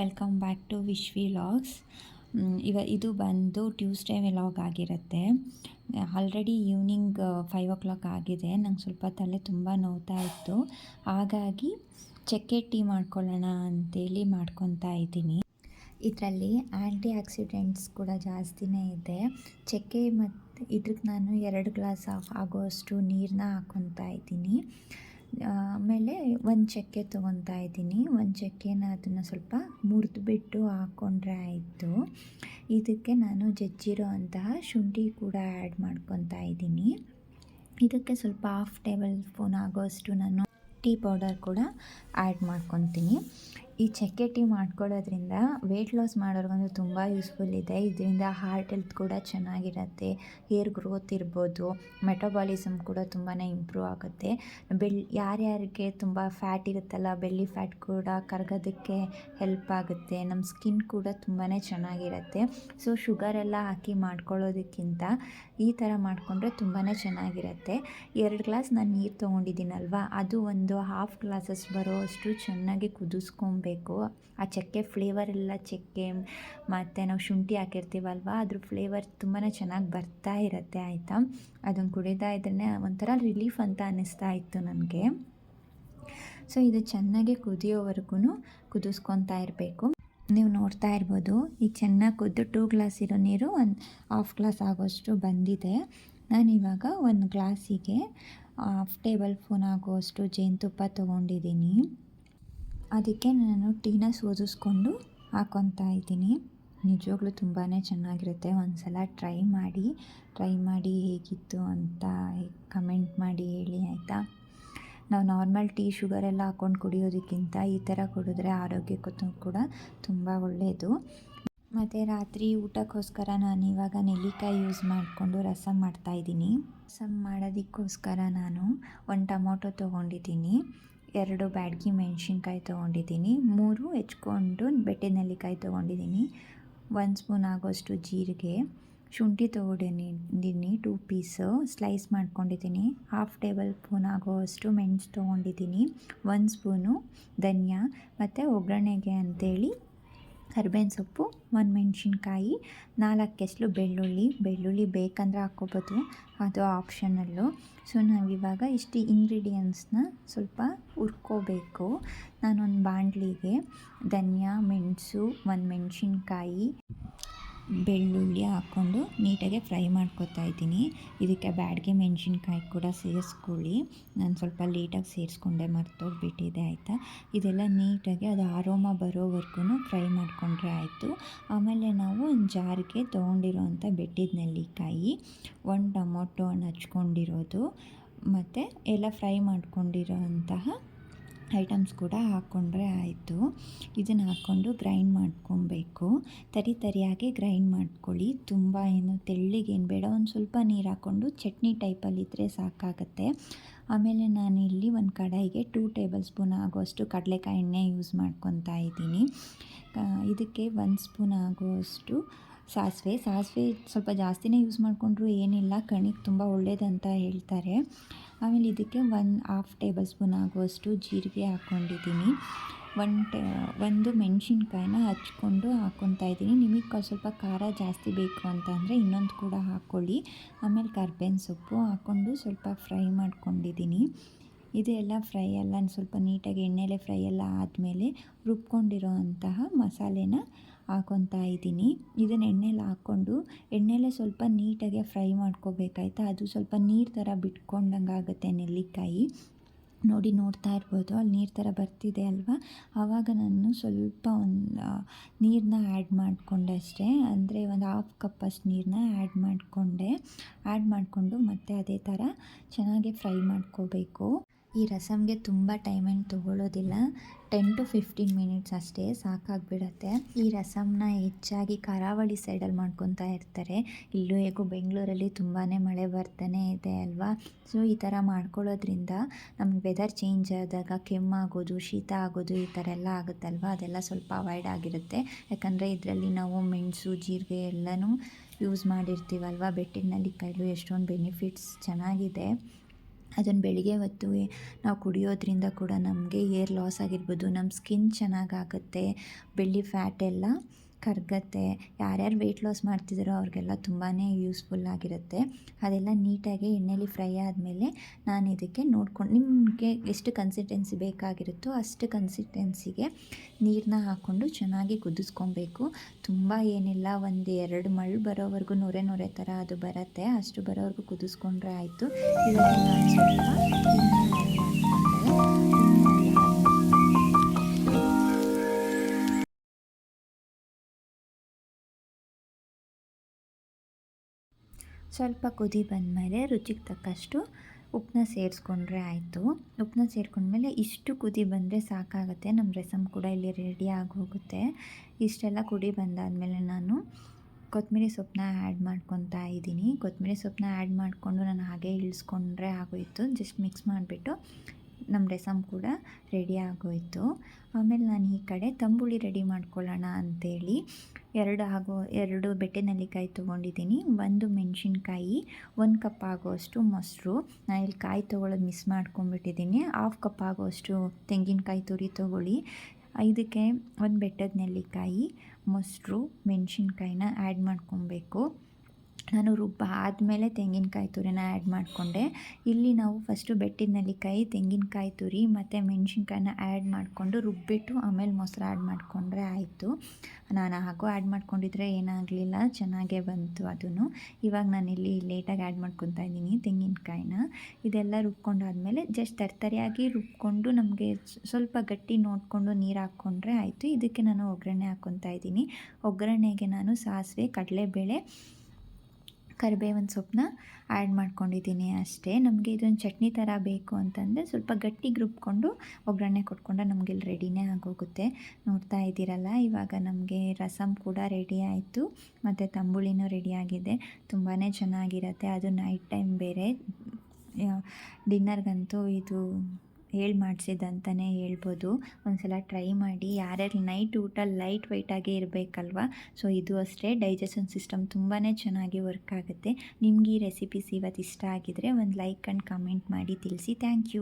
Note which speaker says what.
Speaker 1: Welcome back to Vishwi vlogs ಇವ ಇದು ಬಂದು ಟ್ಯೂಸ್ಡೇ ವ್ಲಾಗ್ ಆಗಿರುತ್ತೆ. Already evening five o'clock ಆಗಿದೆ. ನಂಗೆ ಸ್ವಲ್ಪ ತಲೆ ತುಂಬ ನೋವ್ತಾ ಇತ್ತು. ಹಾಗಾಗಿ ಚಕ್ಕೆ ಟೀ ಮಾಡ್ಕೊಳ್ಳೋಣ ಅಂತೇಳಿ ಮಾಡ್ಕೊತಾ ಇದ್ದೀನಿ. ಇದರಲ್ಲಿ ಆ್ಯಂಟಿ ಆಕ್ಸಿಡೆಂಟ್ಸ್ ಕೂಡ ಜಾಸ್ತಿನೇ ಇದೆ. ಚಕ್ಕೆ ಮತ್ತು ಇದಕ್ಕೆ ನಾನು ಎರಡು ಗ್ಲಾಸ್ ಆಗೋಷ್ಟು ನೀರನ್ನ ಹಾಕ್ಕೊತಾ ಇದ್ದೀನಿ. ಆಮೇಲೆ ಒಂದು ಚಕ್ಕೆ ತೊಗೊತಾ ಇದ್ದೀನಿ. ಒಂದು ಚಕ್ಕೆನ ಅದನ್ನು ಸ್ವಲ್ಪ ಮುರಿದ್ಬಿಟ್ಟು ಹಾಕ್ಕೊಂಡ್ರೆ ಆಯಿತು. ಇದಕ್ಕೆ ನಾನು ಜಜ್ಜಿರೋ ಅಂತಹ ಶುಂಠಿ ಕೂಡ ಆ್ಯಡ್ ಮಾಡ್ಕೊತಾ ಇದ್ದೀನಿ. ಇದಕ್ಕೆ ಸ್ವಲ್ಪ ಹಾಫ್ ಟೇಬಲ್ ಸ್ಪೂನ್ ಆಗೋಷ್ಟು ನಾನು ಟೀ ಪೌಡರ್ ಕೂಡ ಆ್ಯಡ್ ಮಾಡ್ಕೊತೀನಿ. ಈ ಚಕ್ಕೆ ಟೀ ಮಾಡ್ಕೊಳ್ಳೋದ್ರಿಂದ ವೆಯ್ಟ್ ಲಾಸ್ ಮಾಡೋರ್ಗಂತೂ ತುಂಬ ಯೂಸ್ಫುಲ್ ಇದೆ. ಇದರಿಂದ ಹಾರ್ಟ್ ಹೆಲ್ತ್ ಕೂಡ ಚೆನ್ನಾಗಿರತ್ತೆ. ಹೇರ್ ಗ್ರೋತ್ ಇರ್ಬೋದು. ಮೆಟಬಾಲಿಸಮ್ ಕೂಡ ತುಂಬಾ ಇಂಪ್ರೂವ್ ಆಗುತ್ತೆ. ಬೆಳ್, ಯಾರ್ಯಾರಿಗೆ ತುಂಬ ಫ್ಯಾಟ್ ಇರುತ್ತಲ್ಲ ಬೆಳ್ಳಿ ಫ್ಯಾಟ್ ಕೂಡ ಕರಗೋದಕ್ಕೆ ಹೆಲ್ಪ್ ಆಗುತ್ತೆ. ನಮ್ಮ ಸ್ಕಿನ್ ಕೂಡ ತುಂಬಾ ಚೆನ್ನಾಗಿರುತ್ತೆ. ಸೊ ಶುಗರೆಲ್ಲ ಹಾಕಿ ಮಾಡ್ಕೊಳ್ಳೋದಕ್ಕಿಂತ ಈ ಥರ ಮಾಡಿಕೊಂಡ್ರೆ ತುಂಬಾ ಚೆನ್ನಾಗಿರುತ್ತೆ. ಎರಡು ಗ್ಲಾಸ್ ನಾನು ನೀರು ತೊಗೊಂಡಿದ್ದೀನಲ್ವ? ಅದು ಒಂದು ಹಾಫ್ ಗ್ಲಾಸಸ್ ಬರೋ ಅಷ್ಟು ಚೆನ್ನಾಗಿ ಕುದಿಸ್ಕೊಬೇಕು ಆ ಚಕ್ಕೆ ಫ್ಲೇವರ್ ಎಲ್ಲ ಚಕ್ಕೆ, ಮತ್ತು ನಾವು ಶುಂಠಿ ಹಾಕಿರ್ತೀವಲ್ವ, ಅದ್ರ ಫ್ಲೇವರ್ ತುಂಬಾ ಚೆನ್ನಾಗಿ ಬರ್ತಾ ಇರುತ್ತೆ, ಆಯಿತಾ? ಅದನ್ನು ಕುಡಿತಾ ಇದ್ರೇ ಒಂಥರ ರಿಲೀಫ್ ಅಂತ ಅನ್ನಿಸ್ತಾ ಇತ್ತು ನನಗೆ. ಸೊ ಇದು ಚೆನ್ನಾಗಿ ಕುದಿಯೋವರೆಗೂ ಕುದಿಸ್ಕೊತಾ ಇರಬೇಕು. ನೀವು ನೋಡ್ತಾ ಇರ್ಬೋದು ಈಗ ಚೆನ್ನಾಗಿ ಕುದ್ದು ಟೂ ಗ್ಲಾಸ್ ಇರೋ ನೀರು ಒಂದು ಹಾಫ್ ಗ್ಲಾಸ್ ಆಗೋಷ್ಟು ಬಂದಿದೆ. ನಾನಿವಾಗ ಒಂದು ಗ್ಲಾಸಿಗೆ ಹಾಫ್ ಟೇಬಲ್ ಸ್ಪೂನ್ ಆಗೋಷ್ಟು ಜೇನುತುಪ್ಪ ತೊಗೊಂಡಿದ್ದೀನಿ. ಅದಕ್ಕೆ ನಾನು ಟೀನ ಸೋದಿಸ್ಕೊಂಡು ಹಾಕೊತಾ ಇದ್ದೀನಿ. ನಿಜವಾಗ್ಲೂ ತುಂಬಾ ಚೆನ್ನಾಗಿರುತ್ತೆ. ಒಂದು ಸಲ ಟ್ರೈ ಮಾಡಿ ಟ್ರೈ ಮಾಡಿ ಹೇಗಿತ್ತು ಅಂತ ಕಮೆಂಟ್ ಮಾಡಿ ಹೇಳಿ, ಆಯಿತಾ? ನಾವು ನಾರ್ಮಲ್ ಟೀ ಶುಗರೆಲ್ಲ ಹಾಕ್ಕೊಂಡು ಕುಡಿಯೋದಕ್ಕಿಂತ ಈ ಥರ ಕುಡಿದ್ರೆ ಆರೋಗ್ಯಕ್ಕೂ ಕೂಡ ತುಂಬ ಒಳ್ಳೆಯದು ಮತ್ತು ರಾತ್ರಿ ಊಟಕ್ಕೋಸ್ಕರ ನಾನು ಇವಾಗ ನೆಲ್ಲಿಕಾಯಿ ಯೂಸ್ ಮಾಡಿಕೊಂಡು ರಸಮ್ ಮಾಡ್ತಾಯಿದ್ದೀನಿ ರಸಮ್ ಮಾಡೋದಕ್ಕೋಸ್ಕರ ನಾನು ಒಂದು ಟೊಮೊಟೊ ತೊಗೊಂಡಿದ್ದೀನಿ. ಎರಡು ಬ್ಯಾಡ್ಗಿ ಮೆಣಸಿನ್ಕಾಯಿ ತೊಗೊಂಡಿದ್ದೀನಿ, ಮೂರು ಹೆಚ್ಕೊಂಡು ಬೆಟ್ಟೆ ನೆಲ್ಲಿಕಾಯಿ ತೊಗೊಂಡಿದ್ದೀನಿ, ಒಂದು ಸ್ಪೂನ್ ಆಗೋಷ್ಟು ಜೀರಿಗೆ, ಶುಂಠಿ ತೊಗೊಂಡಿದ್ದೀನಿ, ಟೂ ಪೀಸು, ಸ್ಲೈಸ್ ಮಾಡ್ಕೊಂಡಿದ್ದೀನಿ, ಹಾಫ್ ಟೇಬಲ್ ಸ್ಪೂನ್ ಆಗೋವಷ್ಟು ಮೆಣಸು ತೊಗೊಂಡಿದ್ದೀನಿ, ಒಂದು ಸ್ಪೂನು ಧನಿಯಾ, ಮತ್ತು ಒಗ್ಗರಣೆಗೆ ಅಂಥೇಳಿ ಕರ್ಬೇವಿನ ಸೊಪ್ಪು ಒಂದು ಮೆಣಸಿನ್ಕಾಯಿ ನಾಲ್ಕು ಕೆಸಲು ಬೆಳ್ಳುಳ್ಳಿ. ಬೆಳ್ಳುಳ್ಳಿ ಬೇಕಂದ್ರೆ ಹಾಕ್ಕೋಬೋದು. ಅದು ಆಪ್ಷನಲ್ಲು. ಸೊ, ನಾವಿವಾಗ ಇಷ್ಟು ಇಂಗ್ರೀಡಿಯೆಂಟ್ಸ್ನ ಸ್ವಲ್ಪ ಹುರ್ಕೋಬೇಕು. ನಾನೊಂದು ಬಾಣಲಿಗೆ ಧನಿಯಾ, ಮೆಣಸು ಒಂದು ಮೆಣಸಿನ್ಕಾಯಿ ಬೆಳ್ಳುಳ್ಳಿ ಹಾಕ್ಕೊಂಡು ನೀಟಾಗಿ ಫ್ರೈ ಮಾಡ್ಕೊತಾ ಇದ್ದೀನಿ. ಇದಕ್ಕೆ ಬ್ಯಾಡ್ಗೆ ಮೆಣಸಿನ್ಕಾಯಿ ಕೂಡ ಸೇರಿಸ್ಕೊಳ್ಳಿ. ನಾನು ಸ್ವಲ್ಪ ಲೇಟಾಗಿ ಸೇರಿಸ್ಕೊಂಡೆ ಮರ್ತೋಗ್ಬಿಟ್ಟಿದೆ, ಆಯಿತಾ? ಇದೆಲ್ಲ ನೀಟಾಗಿ ಅದು ಆರೋಮ ಬರೋವರೆಗೂ ಫ್ರೈ ಮಾಡಿಕೊಂಡ್ರೆ ಆಯಿತು. ಆಮೇಲೆ ನಾವು ಜಾರಿಗೆ ತೊಗೊಂಡಿರೋವಂಥ ಬೆಟ್ಟಿದ ನೆಲ್ಲಿಕಾಯಿ, ಒಂದು ಟೊಮೊಟೊ ಹಚ್ಕೊಂಡಿರೋದು, ಮತ್ತು ಎಲ್ಲ ಫ್ರೈ ಮಾಡ್ಕೊಂಡಿರೋ ಅಂತಹ ಐಟಮ್ಸ್ ಕೂಡ ಹಾಕ್ಕೊಂಡ್ರೆ ಆಯಿತು. ಇದನ್ನು ಹಾಕ್ಕೊಂಡು ಗ್ರೈಂಡ್ ಮಾಡ್ಕೊಬೇಕು. ತರಿ ತರಿಯಾಗಿ ಗ್ರೈಂಡ್ ಮಾಡ್ಕೊಳ್ಳಿ. ತುಂಬ ಏನು ತೆಳ್ಳಿಗೇನು ಬೇಡ, ಒಂದು ಸ್ವಲ್ಪ ನೀರು ಹಾಕ್ಕೊಂಡು ಚಟ್ನಿ ಟೈಪಲ್ಲಿದ್ದರೆ ಸಾಕಾಗತ್ತೆ. ಆಮೇಲೆ ನಾನು ಇಲ್ಲಿ ಒಂದು ಕಡಾಯಿಗೆ ಟೂ ಟೇಬಲ್ ಸ್ಪೂನ್ ಆಗುವಷ್ಟು ಕಡಲೆಕಾಯಿ ಎಣ್ಣೆ ಯೂಸ್ ಮಾಡ್ಕೊತಾ ಇದ್ದೀನಿ. ಇದಕ್ಕೆ ಒಂದು ಸ್ಪೂನ್ ಆಗುವಷ್ಟು ಸಾಸಿವೆ. ಸಾಸಿವೆ ಸ್ವಲ್ಪ ಜಾಸ್ತಿನೇ ಯೂಸ್ ಮಾಡಿಕೊಂಡ್ರೂ ಏನಿಲ್ಲ. ಕಣಿಗೆ ತುಂಬ ಒಳ್ಳೇದಂತ ಹೇಳ್ತಾರೆ. ಆಮೇಲೆ ಇದಕ್ಕೆ ಒಂದು ಹಾಫ್ ಟೇಬಲ್ ಸ್ಪೂನ್ ಆಗುವಷ್ಟು ಜೀರಿಗೆ ಹಾಕ್ಕೊಂಡಿದ್ದೀನಿ. ಒನ್ ಟೇ ಒಂದು ಮೆಣಸಿನ್ಕಾಯಿನ ಹಚ್ಕೊಂಡು ಹಾಕ್ಕೊತಾ ಇದ್ದೀನಿ. ನಿಮಗೆ ಸ್ವಲ್ಪ ಖಾರ ಜಾಸ್ತಿ ಬೇಕು ಅಂತ ಅಂದರೆ ಇನ್ನೊಂದು ಕೂಡ ಹಾಕ್ಕೊಳ್ಳಿ. ಆಮೇಲೆ ಕರ್ಬೇವಿನ ಸೊಪ್ಪು ಹಾಕ್ಕೊಂಡು ಸ್ವಲ್ಪ ಫ್ರೈ ಮಾಡ್ಕೊಂಡಿದ್ದೀನಿ. ಇದೆಲ್ಲ ಫ್ರೈ ಎಲ್ಲ ಸ್ವಲ್ಪ ನೀಟಾಗಿ ಎಣ್ಣೆಲೆ ಫ್ರೈ ಎಲ್ಲ ಆದಮೇಲೆ ರುಬ್ಕೊಂಡಿರೋ ಅಂತಹ ಮಸಾಲೆನ ಹಾಕೊತಾ ಇದ್ದೀನಿ. ಇದನ್ನು ಎಣ್ಣೆಲಿ ಹಾಕ್ಕೊಂಡು ಎಣ್ಣೆಲೆ ಸ್ವಲ್ಪ ನೀಟಾಗಿ ಫ್ರೈ ಮಾಡ್ಕೋಬೇಕಾಯ್ತಾ? ಅದು ಸ್ವಲ್ಪ ನೀರು ಥರ ಬಿಟ್ಕೊಂಡಂಗೆ ಆಗುತ್ತೆ ನೆಲ್ಲಿಕಾಯಿ. ನೋಡಿ ನೋಡ್ತಾ ಇರ್ಬೋದು, ಅಲ್ಲಿ ನೀರು ಥರ ಬರ್ತಿದೆ ಅಲ್ವಾ? ಆವಾಗ ನಾನು ಸ್ವಲ್ಪ ಒಂದು ನೀರನ್ನ ಆ್ಯಡ್ ಮಾಡಿಕೊಂಡೆ ಅಷ್ಟೇ. ಅಂದರೆ ಒಂದು ಹಾಫ್ ಕಪ್ ಅಷ್ಟು ನೀರನ್ನ ಆ್ಯಡ್ ಮಾಡಿಕೊಂಡೆ. ಆ್ಯಡ್ ಮಾಡಿಕೊಂಡು ಮತ್ತೆ ಅದೇ ಥರ ಚೆನ್ನಾಗಿ ಫ್ರೈ ಮಾಡ್ಕೋಬೇಕು. ಈ ರಸಮ್ಗೆ ತುಂಬ ಟೈಮ್ ಏನು ತೊಗೊಳ್ಳೋದಿಲ್ಲ ಟೆನ್ ಟು ಫಿಫ್ಟೀನ್ ಮಿನಿಟ್ಸ್ ಅಷ್ಟೇ ಸಾಕಾಗಿಬಿಡತ್ತೆ. ಈ ರಸಮ್ನ ಹೆಚ್ಚಾಗಿ ಕರಾವಳಿ ಸೈಡಲ್ಲಿ ಮಾಡ್ಕೊತಾ ಇರ್ತಾರೆ. ಇಲ್ಲೂ ಹೇಗೂ ಬೆಂಗಳೂರಲ್ಲಿ ತುಂಬಾ ಮಳೆ ಬರ್ತಾನೆ ಇದೆ ಅಲ್ವಾ? ಸೊ ಈ ಥರ ಮಾಡ್ಕೊಳ್ಳೋದ್ರಿಂದ ನಮ್ಗೆ ವೆದರ್ ಚೇಂಜ್ ಆದಾಗ ಕೆಮ್ಮಾಗೋದು ಶೀತ ಆಗೋದು ಈ ಥರ ಎಲ್ಲ ಆಗುತ್ತಲ್ವ? ಅದೆಲ್ಲ ಸ್ವಲ್ಪ ಅವಾಯ್ಡ್ ಆಗಿರುತ್ತೆ. ಯಾಕಂದರೆ ಇದರಲ್ಲಿ ನಾವು ಮೆಣಸು, ಜೀರಿಗೆ ಎಲ್ಲನೂ ಯೂಸ್ ಮಾಡಿರ್ತೀವಲ್ವ? ಬೆಟ್ಟಿನಲ್ಲಿ ಕೈಲು ಎಷ್ಟೊಂದು ಬೆನಿಫಿಟ್ಸ್ ಚೆನ್ನಾಗಿದೆ. ಅದನ್ನು ಬೆಳಿಗ್ಗೆ ಹೊತ್ತು ನಾವು ಕುಡಿಯೋದ್ರಿಂದ ಕೂಡ ನಮಗೆ ಏರ್ ಲಾಸ್ ಆಗಿರ್ಬೋದು, ನಮ್ಮ ಸ್ಕಿನ್ ಚೆನ್ನಾಗಾಗುತ್ತೆ, ಬೆಳ್ಳಿ ಫ್ಯಾಟ್ ಎಲ್ಲ ಕರಗತ್ತೆ, ಯಾರ್ಯಾರು ವೆಯ್ಟ್ ಲಾಸ್ ಮಾಡ್ತಿದ್ದಾರೋ ಅವ್ರಿಗೆಲ್ಲ ತುಂಬಾ ಯೂಸ್ಫುಲ್ ಆಗಿರುತ್ತೆ. ಅದೆಲ್ಲ ನೀಟಾಗಿ ಎಣ್ಣೆಲಿ ಫ್ರೈ ಆದಮೇಲೆ ನಾನು ಇದಕ್ಕೆ ನೋಡ್ಕೊಂಡು, ನಿಮಗೆ ಎಷ್ಟು ಕನ್ಸಿಸ್ಟೆನ್ಸಿ ಬೇಕಾಗಿರುತ್ತೋ ಅಷ್ಟು ಕನ್ಸಿಸ್ಟೆನ್ಸಿಗೆ ನೀರನ್ನ ಹಾಕ್ಕೊಂಡು ಚೆನ್ನಾಗಿ ಕುದಿಸ್ಕೊಬೇಕು. ತುಂಬ ಏನಿಲ್ಲ, ಒಂದು ಎರಡು ಮಳ್ಳು ಬರೋವರೆಗೂ ನೊರೆ ನೊರೆ ಥರ ಅದು ಬರುತ್ತೆ. ಅಷ್ಟು ಬರೋವರೆಗೂ ಕುದಿಸ್ಕೊಂಡ್ರೆ ಆಯಿತು. ನಾನು ಸ್ವಲ್ಪ ಸ್ವಲ್ಪ ಕುದಿ ಬಂದಮೇಲೆ ರುಚಿಗೆ ತಕ್ಕಷ್ಟು ಉಪ್ಪನ್ನ ಸೇರಿಸ್ಕೊಂಡ್ರೆ ಆಯಿತು. ಉಪ್ಪನ್ನ ಸೇರ್ಕೊಂಡ್ಮೇಲೆ ಇಷ್ಟು ಕುದಿ ಬಂದರೆ ಸಾಕಾಗುತ್ತೆ. ನಮ್ಮ ರಸಮ್ ಕೂಡ ಇಲ್ಲಿ ರೆಡಿ ಹೋಗುತ್ತೆ. ಇಷ್ಟೆಲ್ಲ ಕುಡಿ ಬಂದಾದಮೇಲೆ ನಾನು ಕೊತ್ತಂಬರಿ ಸೊಪ್ಪನ್ನ ಆ್ಯಡ್ ಮಾಡ್ಕೊತಾ ಇದ್ದೀನಿ. ಕೊತ್ತಂಬರಿ ಸೊಪ್ಪನ್ನ ಆ್ಯಡ್ ಮಾಡಿಕೊಂಡು ನಾನು ಹಾಗೆ ಇಳಿಸ್ಕೊಂಡ್ರೆ ಆಗೋಯಿತು. ಜಸ್ಟ್ ಮಿಕ್ಸ್ ಮಾಡಿಬಿಟ್ಟು ನಮ್ಮ ರಸಮ್ ಕೂಡ ರೆಡಿ ಆಗೋಯಿತು. ಆಮೇಲೆ ನಾನು ಈ ಕಡೆ ತಂಬುಳಿ ರೆಡಿ ಮಾಡ್ಕೊಳ್ಳೋಣ ಅಂಥೇಳಿ ಎರಡು ಆಗೋ, ಎರಡು ಬೆಟ್ಟೆ ನೆಲ್ಲಿಕಾಯಿ ತೊಗೊಂಡಿದ್ದೀನಿ. ಒಂದು ಮೆಣಸಿನ್ಕಾಯಿ, ಒಂದು ಕಪ್ ಆಗೋಷ್ಟು ಮೊಸರು. ನಾನು ಇಲ್ಲಿ ಕಾಯಿ ತೊಗೊಳ್ಳೋದು ಮಿಸ್ ಮಾಡ್ಕೊಂಬಿಟ್ಟಿದ್ದೀನಿ ಹಾಫ್ ಕಪ್ ಆಗೋಷ್ಟು ತೆಂಗಿನಕಾಯಿ ತುರಿ ತೊಗೊಳ್ಳಿ. ಇದಕ್ಕೆ ಒಂದು ಬೆಟ್ಟದ ನೆಲ್ಲಿಕಾಯಿ, ಮೊಸರು, ಮೆಣಸಿನ್ಕಾಯಿನ ಆ್ಯಡ್ ಮಾಡ್ಕೊಬೇಕು. ನಾನು ರುಬ್ಬ ಆದಮೇಲೆ ತೆಂಗಿನಕಾಯಿ ತುರಿನ ಆ್ಯಡ್ ಮಾಡಿಕೊಂಡೆ. ಇಲ್ಲಿ ನಾವು ಫಸ್ಟು ಬೆಟ್ಟಿದ ನೆಲ್ಲಿಕಾಯಿ ತೆಂಗಿನಕಾಯಿ ತುರಿ ಮತ್ತು ಮೆಣಸಿನ್ಕಾಯಿನ ಆ್ಯಡ್ ಮಾಡಿಕೊಂಡು ರುಬ್ಬಿಟ್ಟು ಆಮೇಲೆ ಮೊಸರು ಆ್ಯಡ್ ಮಾಡಿಕೊಂಡ್ರೆ ಆಯಿತು. ನಾನು ಹಾಗೂ ಆ್ಯಡ್ ಮಾಡ್ಕೊಂಡಿದ್ರೆ ಏನಾಗಲಿಲ್ಲ, ಚೆನ್ನಾಗೇ ಬಂತು ಅದೂ ಇವಾಗ ನಾನು ಇಲ್ಲಿ ಲೇಟಾಗಿ ಆ್ಯಡ್ ಮಾಡ್ಕೊತಾ ಇದ್ದೀನಿ ತೆಂಗಿನಕಾಯಿನ. ಇದೆಲ್ಲ ರುಬ್ಕೊಂಡಾದಮೇಲೆ ಜಸ್ಟ್ ತರ್ತರಿಯಾಗಿ ರುಬ್ಕೊಂಡು ನಮಗೆ ಸ್ವಲ್ಪ ಗಟ್ಟಿ ನೋಡಿಕೊಂಡು ನೀರು ಹಾಕ್ಕೊಂಡ್ರೆ ಆಯಿತು. ಇದಕ್ಕೆ ನಾನು ಒಗ್ಗರಣೆ ಹಾಕ್ಕೊತಾ ಇದ್ದೀನಿ. ಒಗ್ಗರಣೆಗೆ ನಾನು ಸಾಸಿವೆ, ಕಡಲೆಬೇಳೆ ಕರಿಬೇವಿನ ಸೊಪ್ಪನ್ನ ಆ್ಯಡ್ ಮಾಡ್ಕೊಂಡಿದ್ದೀನಿ ಅಷ್ಟೇ. ನಮಗೆ ಇದೊಂದು ಚಟ್ನಿ ಥರ ಬೇಕು ಅಂತಂದರೆ ಸ್ವಲ್ಪ ಗಟ್ಟಿಗೆ ರುಬ್ಕೊಂಡು ಒಗ್ಗರಣೆ ಕೊಟ್ಕೊಂಡು ನಮಗೆ ಇಲ್ಲಿ ರೆಡಿನೇ ಆಗೋಗುತ್ತೆ. ನೋಡ್ತಾ ಇದ್ದೀರಲ್ಲ, ಇವಾಗ ನಮಗೆ ರಸಮ್ ಕೂಡ ರೆಡಿ ಆಯಿತು. ಮತ್ತು ತಂಬುಳಿನೂ ರೆಡಿಯಾಗಿದೆ ತುಂಬಾ ಚೆನ್ನಾಗಿರುತ್ತೆ. ಅದು ನೈಟ್ ಟೈಮ್ ಬೇರೆ. ಡಿನ್ನರ್ಗಂತೂ ಇದು ಹೇಳಿ ಮಾಡಿಸಿದ್ದಂತಲೇ ಹೇಳ್ಬೋದು. ಒಂದು ಸಲ ಟ್ರೈ ಮಾಡಿ. ಯಾರ್ಯಾರು ನೈಟ್ ಊಟ ಲೈಟ್ ವೆಯ್ಟಾಗೇ ಇರಬೇಕಲ್ವ? ಸೊ, ಇದು ಅಷ್ಟೇ. ಡೈಜೆಷನ್ ಸಿಸ್ಟಮ್ ತುಂಬಾ ಚೆನ್ನಾಗಿ ವರ್ಕ್ ಆಗುತ್ತೆ. ನಿಮ್ಗೆ ಈ ರೆಸಿಪೀಸ್ ಇವತ್ತು ಇಷ್ಟ ಆಗಿದರೆ ಒಂದು ಲೈಕ್ ಆ್ಯಂಡ್ ಕಮೆಂಟ್ ಮಾಡಿ ತಿಳಿಸಿ. Thank you.